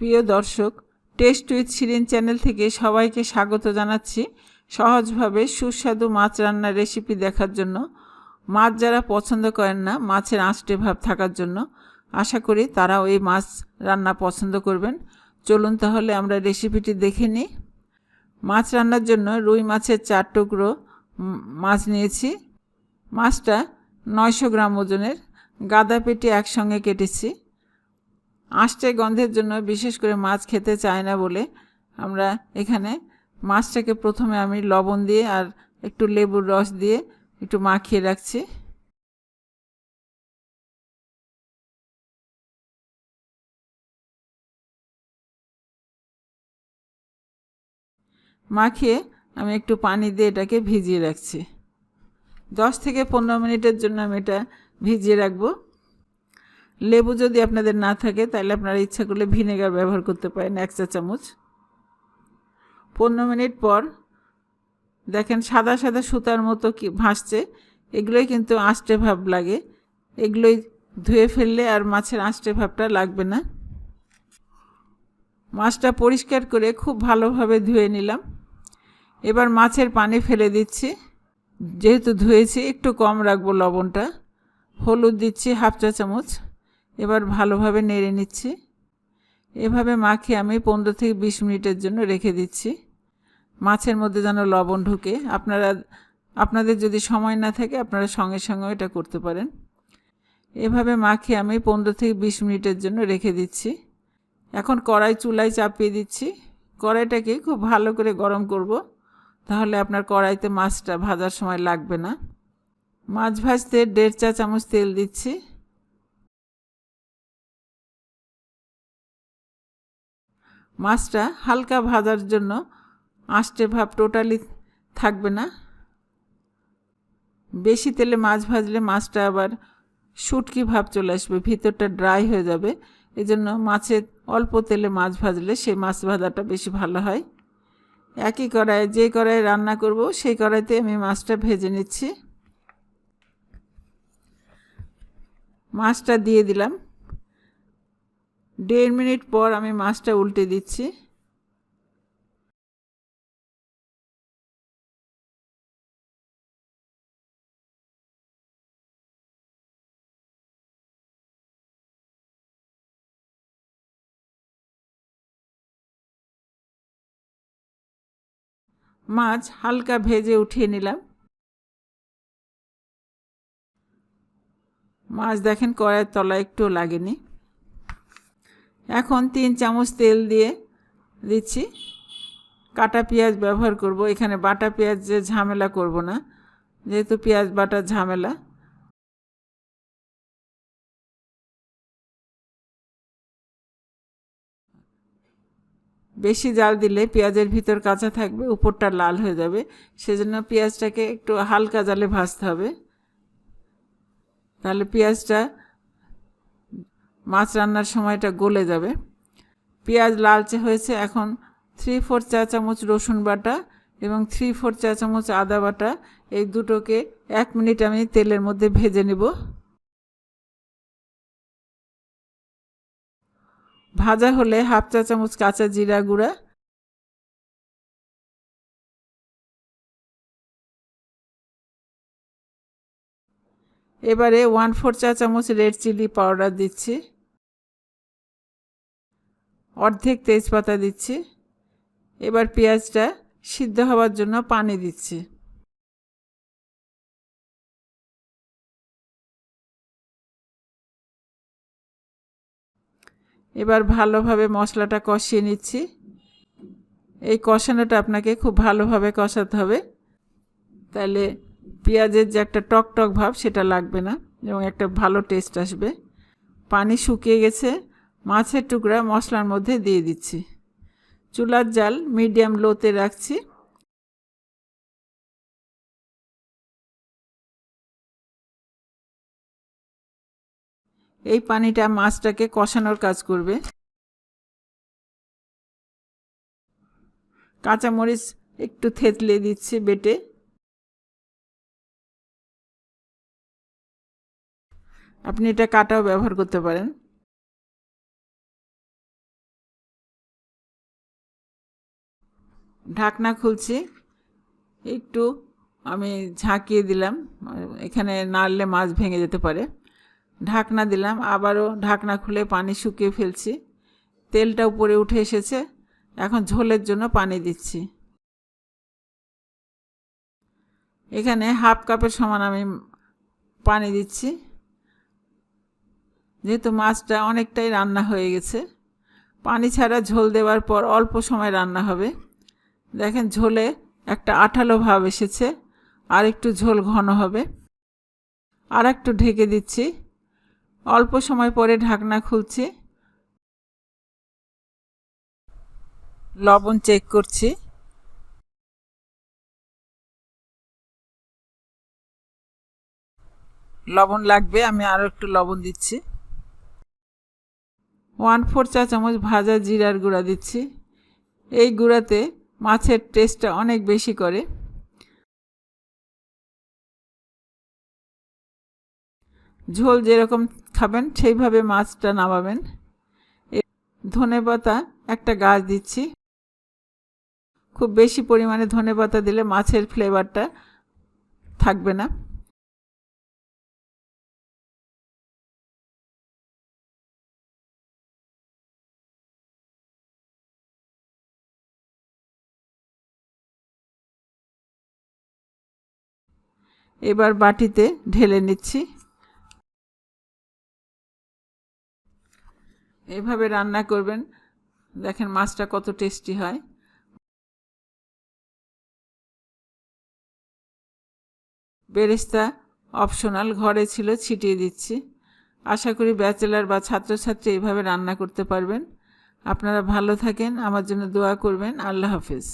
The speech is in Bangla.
প্রিয় দর্শক টেস্ট উইথ শিরিন চ্যানেল থেকে সবাইকে স্বাগত জানাচ্ছি সহজভাবে সুস্বাদু মাছ রান্নার রেসিপি দেখার জন্য। মাছ যারা পছন্দ করেন না, মাছের আঁচটে ভাব থাকার জন্য, আশা করি তারাও এই মাছ রান্না পছন্দ করবেন। চলুন তাহলে আমরা রেসিপিটি দেখে নিই। মাছ রান্নার জন্য রুই মাছের চার টুকরো মাছ নিয়েছি। মাছটা নয়শো গ্রাম ওজনের গাদা পেটি একসঙ্গে কেটেছি। আঁশটে গন্ধের জন্য, বিশেষ করে মাছ খেতে চায় না বলে আমরা এখানে মাছটাকে প্রথমে আমি লবণ দিয়ে আর একটু লেবুর রস দিয়ে একটু মাখিয়ে রাখছি। মাখিয়ে আমি একটু পানি দিয়ে এটাকে ভিজিয়ে রাখছি। দশ থেকে পনেরো মিনিটের জন্য আমি এটা ভিজিয়ে রাখব। লেবু যদি আপনাদের না থাকে, তাহলে আপনারা ইচ্ছা করলে ভিনেগার ব্যবহার করতে পারেন, এক চা চামচ। পনেরো মিনিট পর দেখেন সাদা সাদা সুতার মতো কি ভাসছে, এগুলোই কিন্তু আঁচটে ভাব লাগে। এগুলোই ধুয়ে ফেললে আর মাছের আঁচটে ভাবটা লাগবে না। মাছটা পরিষ্কার করে খুব ভালোভাবে ধুয়ে নিলাম। এবার মাছের পানি ফেলে দিচ্ছি। যেহেতু ধুয়েছি, একটু কম রাখব লবণটা। হলুদ দিচ্ছি হাফ চা চামচ। এবার ভালোভাবে নেড়ে নিচ্ছি। এভাবে মাখিয়ে আমি পনেরো থেকে বিশ মিনিটের জন্য রেখে দিচ্ছি। মাছের মধ্যে যেন লবণ ঢুকে, আপনারা, আপনাদের যদি সময় না থাকে, আপনারা সঙ্গে সঙ্গে এটা করতে পারেন। এভাবে মাখিয়ে আমি পনেরো থেকে বিশ মিনিটের জন্য রেখে দিচ্ছি। এখন কড়াই চুলায় চাপিয়ে দিচ্ছি। কড়াইটাকে খুব ভালো করে গরম করব, তাহলে আপনার কড়াইতে মাছটা ভাজার সময় লাগবে না। মাছ ভাজতে দেড় চা চামচ তেল দিচ্ছি। মাছটা হালকা ভাজার জন্য আঁশটে ভাব টোটালি থাকবে না। বেশি তেলে মাছ ভাজলে মাছটা আবার শুটকি ভাব চলে আসবে, ভিতরটা ড্রাই হয়ে যাবে। এজন্য মাছের অল্প তেলে মাছ ভাজলে সেই মাছ ভাজাটা বেশি ভালো হয়। একই কড়াইয়ে যে কড়াইয়ে রান্না করব, সেই কড়াইতে আমি মাছটা ভেজে নিচ্ছি। মাছটা দিয়ে দিলাম। দেড় মিনিট পর আমি মাছটা উল্টে দিচ্ছি। মাছ হালকা ভেজে উঠিয়ে নিলাম। মাছ দেখেন কড়াইয়ের তলায় একটু লাগেনি। এখন তিন চামচ তেল দিয়ে দিচ্ছি। কাটা পেঁয়াজ ব্যবহার করব। এখানে বাটা পেঁয়াজ যে ঝামেলা করব না, যেহেতু পেঁয়াজ বাটা ঝামেলা। বেশি জাল দিলে পেঁয়াজের ভিতর কাঁচা থাকবে, উপরটা লাল হয়ে যাবে। সেজন্য পেঁয়াজটাকে একটু হালকা জালে ভাজতে হবে। তাহলে পেঁয়াজটা মাছ রান্নার সময়টা গলে যাবে। পেঁয়াজ লালচে হয়েছে, এখন থ্রি ফোর চা চামচ রসুন বাটা এবং থ্রি ফোর চা চামচ আদা বাটা। এই দুটোকে এক মিনিট আমি তেলের মধ্যে ভেজে নেব। ভাজা হলে হাফ চা চামচ কাঁচা জিরা গুঁড়া। এবারে ওয়ান ফোর চা চামচ রেড চিলি পাউডার দিচ্ছি। অর্ধেক তেজপাতা দিচ্ছি। এবার পেঁয়াজটা সিদ্ধ হওয়ার জন্য পানি দিচ্ছি। এবার ভালোভাবে মশলাটা কষিয়ে নিচ্ছি। এই কষানোটা আপনাকে খুব ভালোভাবে কষাতে হবে। তাহলে পেঁয়াজের যে একটা টক টক ভাব সেটা লাগবে না এবং একটা ভালো টেস্ট আসবে। পানি শুকিয়ে গেছে। মাছের টুকরা মশলার মধ্যে দিয়ে দিচ্ছি। চুলার জাল মিডিয়াম লোতে রাখছি। এই পানিটা মাছটাকে কষানোর কাজ করবে। কাঁচামরিচ একটু থেতলে দিচ্ছি বেটে। আপনি এটা কাটাও ব্যবহার করতে পারেন। ঢাকনা খুলছি। একটু আমি ঝাঁকিয়ে দিলাম। এখানে নাড়লে মাছ ভেঙে যেতে পারে। ঢাকনা দিলাম। আবারও ঢাকনা খুলে পানি শুকিয়ে ফেলছি। তেলটা উপরে উঠে এসেছে। এখন ঝোলের জন্য পানি দিচ্ছি। এখানে হাফ কাপের সমান আমি পানি দিচ্ছি। যেহেতু মাছটা অনেকটাই রান্না হয়ে গেছে। পানি ছাড়া ঝোল দেওয়ার পর অল্প সময় রান্না হবে। দেখেন ঝোলে একটা আঠালো ভাব এসেছে, আর একটু ঝোল ঘন হবে। আর একটু ঢেকে দিচ্ছি। অল্প সময় পরে ঢাকনা খুলছি। লবণ চেক করছি। লবণ লাগবে, আমি আরও একটু লবণ দিচ্ছি। ওয়ান ফোর চা চামচ ভাজা জিরার গুঁড়া দিচ্ছি। এই গুঁড়াতে মাছের টেস্টটা অনেক বেশি করে। ঝোল যেরকম খাবেন, সেইভাবে মাছটা নামাবেন। ধনে পাতা একটা গাছ দিচ্ছি। খুব বেশি পরিমাণে ধনে পাতা দিলে মাছের ফ্লেভারটা থাকবে না। এবার বাটিতে ঢেলে নিচ্ছি। এভাবে রান্না করবেন। দেখেন মাছটা কত টেস্টি হয়। বেরেস্তা অপশনাল, ঘরে ছিল, ছিটিয়ে দিচ্ছি। আশা করি ব্যাচেলার বা ছাত্রছাত্রী এইভাবে রান্না করতে পারবেন। আপনারা ভালো থাকেন। আমার জন্য দোয়া করবেন। আল্লাহ হাফিজ।